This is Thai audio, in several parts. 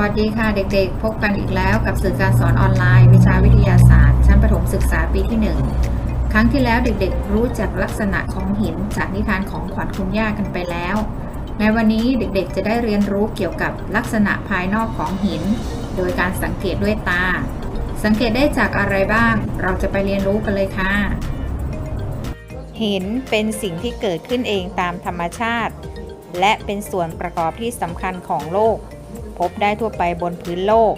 วัสดีค่ะเด็กๆ พบกันอีกแล้วกับสื่อการสอนออนไลน์ วิชาวิทยาศาสตร์ ชั้นประถมศึกษาปีที่ 1 ครั้งที่แล้วเด็กๆ รู้จักลักษณะของหินจากนิทานของขวัญคุณย่ากันไปแล้ว ในวันนี้เด็กๆ จะได้เรียนรู้เกี่ยวกับลักษณะภายนอกของหิน โดยการสังเกตด้วยตา สังเกตได้จากอะไรบ้าง เราจะไปเรียนรู้กันเลยค่ะ หินเป็นสิ่งที่เกิดขึ้นเองตามธรรมชาติ และเป็นส่วนประกอบที่สำคัญของโลก พบได้ทั่วไปบนพื้นโลก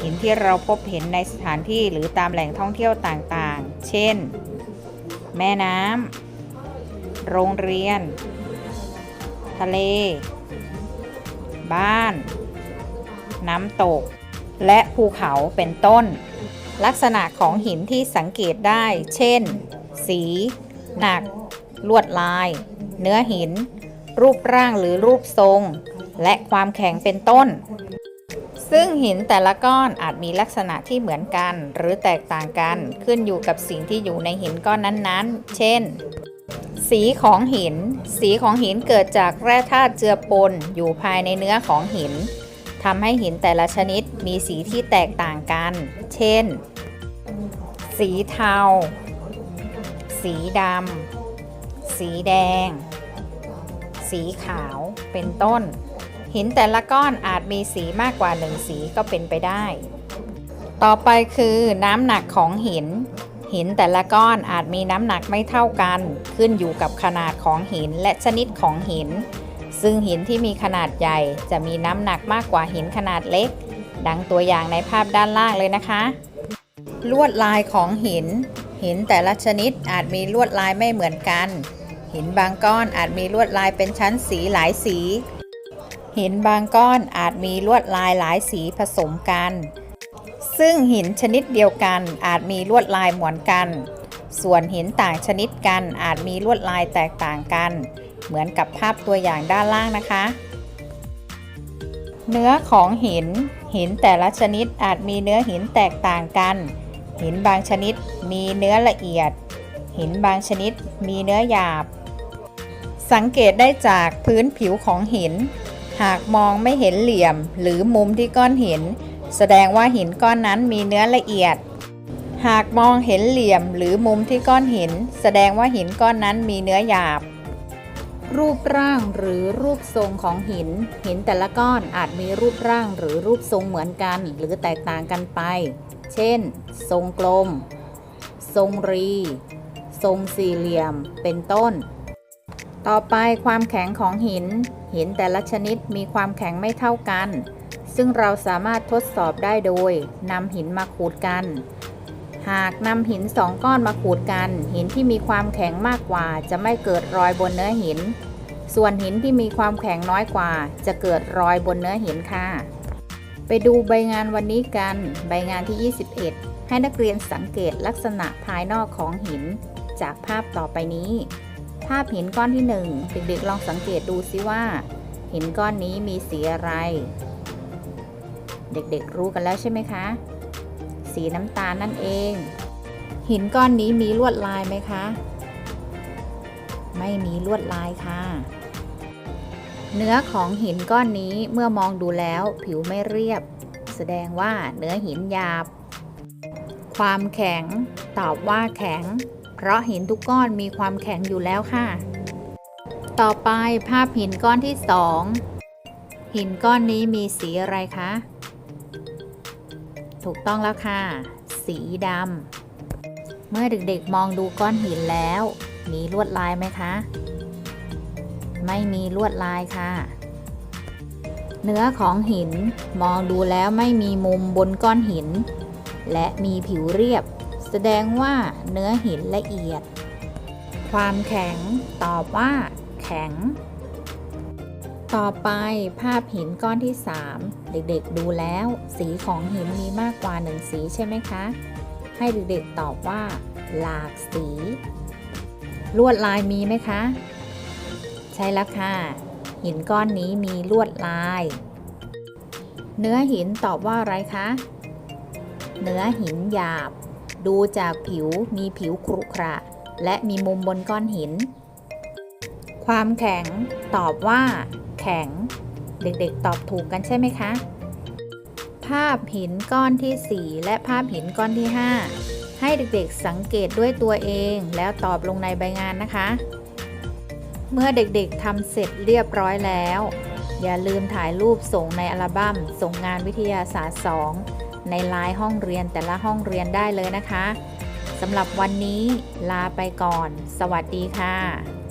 หินที่เราพบเห็นในสถานที่หรือตามแหล่งท่องเที่ยวต่างๆ เช่น แม่น้ำโรงเรียน ทะเล บ้าน น้ำตก และภูเขาเป็นต้น ลักษณะของหินที่สังเกตได้ เช่น สี หนัก ลวดลาย เนื้อหิน รูปร่างหรือรูปทรง และความแข็งเป็นต้น ซึ่งหินแต่ละก้อนอาจมีลักษณะที่เหมือนกัน หรือแตกต่างกันขึ้นอยู่กับสิ่งที่อยู่ในหินก้อนนั้นๆ เช่น สีของหิน สีของหินเกิดจากแร่ธาตุเจือปนอยู่ภายในเนื้อของหินทำให้หินแต่ละชนิดมีสีที่แตกต่างกัน เช่น สีเทา สีดำ สีแดง สีขาว เป็นต้น หินแต่ละก้อนอาจมีสีมากกว่าหนึ่งสีก็เป็นไปได้ ต่อไปคือน้ำหนักของหิน หินแต่ละก้อนอาจมีน้ำหนักไม่เท่ากัน ขึ้นอยู่กับขนาดของหินและชนิดของหิน ซึ่งหินที่มีขนาดใหญ่จะมีน้ำหนักมากกว่าหินขนาดเล็ก ดังตัวอย่างในภาพด้านล่างเลยนะคะ ลวดลายของหิน หินแต่ละชนิดอาจมีลวดลายไม่เหมือนกันหินบางก้อนอาจมีลวดลายเป็นชั้นสีหลายสี หินบางก้อนอาจมีลวดลายหลายสีผสมกัน ซึ่งหินชนิดเดียวกันอาจมีลวดลายเหมือนกัน ส่วนหินต่างชนิดกันอาจมีลวดลายแตกต่างกัน เหมือนกับภาพตัวอย่างด้านล่างนะคะ เนื้อของหิน หินแต่ละชนิดอาจมีเนื้อหินแตกต่างกัน หินบางชนิดมีเนื้อละเอียด หินบางชนิดมีเนื้อหยาบ สังเกตได้จากพื้นผิวของหิน หากมองไม่เห็นเหลี่ยมหรือมุมที่ก้อนหิน แสดงว่าหินก้อนนั้นมีเนื้อละเอียด หากมองเห็นเหลี่ยมหรือมุมที่ก้อนหิน แสดงว่าหินก้อนนั้นมีเนื้อหยาบ รูปร่างหรือรูปทรงของหิน หินแต่ละก้อนอาจมีรูปร่างหรือรูปทรงเหมือนกันหรือแตกต่างกันไป เช่น ทรงกลม ทรงรี ทรงสี่เหลี่ยม เป็นต้น ต่อไปความแข็งของหิน หินแต่ละชนิดมีความแข็งไม่เท่ากัน ซึ่งเราสามารถทดสอบได้โดยนำหินมาขูดกัน หากนำหินสองก้อนมาขูดกัน หินที่มีความแข็งมากกว่า จะไม่เกิดรอยบนเนื้อหิน ส่วนหินที่มีความแข็งน้อยกว่า จะเกิดรอยบนเนื้อหินค่ะ ไปดูใบงานวันนี้กัน ใบงานที่ 21 ให้นักเรียนสังเกตลักษณะภายนอกของหิน จากภาพต่อไปนี้ ภาพหินก้อนที่ 1 เด็กๆลองสังเกตดูซิว่า หินก้อนนี้มีสีอะไร เด็กๆรู้กันแล้วใช่ไหมคะ สีน้ำตาลนั่นเอง หินก้อนนี้มีลวดลายไหมคะ ไม่มีลวดลายค่ะ เนื้อของหินก้อนนี้เมื่อมองดูแล้วผิวไม่เรียบ แสดงว่าเนื้อหินหยาบ ความแข็ง ตอบว่าแข็ง ราะหินทุกก้อนมีความแข็งอยู่แล้วค่ะ ต่อไปภาพหินก้อนที่สองหินก้อนนี้มีสีอะไรคะ ถูกต้องแล้วค่ะ สีดำ เมื่อเด็กๆมองดูก้อนหินแล้ว มีลวดลายไหมคะ ไม่มีลวดลายค่ะ เนื้อของหินมองดูแล้วไม่มีมุมบนก้อนหิน และมีผิวเรียบ แสดงว่าเนื้อหินละเอียด ความแข็ง ตอบว่า แข็ง ต่อไปภาพหินก้อนที่ 3 เด็กๆดูแล้ว สีของหินมีมากกว่าหนึ่งสีใช่ไหมคะ ให้เด็กๆตอบว่า หลากสี ลวดลายมีไหมคะ ใช่แล้วค่ะ หินก้อนนี้มีลวดลาย เนื้อหินตอบว่าอะไรคะ เนื้อหินหยาบ ดูจากผิวมีผิวครุขระ และมีมุมบนก้อนหิน ความแข็งตอบว่า แข็ง เด็กๆตอบถูกกันใช่ไหมคะ ภาพหินก้อนที่ 4 และภาพหินก้อนที่ 5 ให้เด็กๆสังเกตด้วยตัวเองแล้วตอบลงในใบงานนะคะ เมื่อเด็กๆทำเสร็จเรียบร้อยแล้ว อย่าลืมถ่ายรูปส่งในอัลบั้มส่งงานวิทยาศาสตร์ 2 ในไลน์ห้องเรียนแต่ละห้องเรียนได้เลยนะคะสำหรับวันนี้ลาไปก่อน สวัสดีค่ะ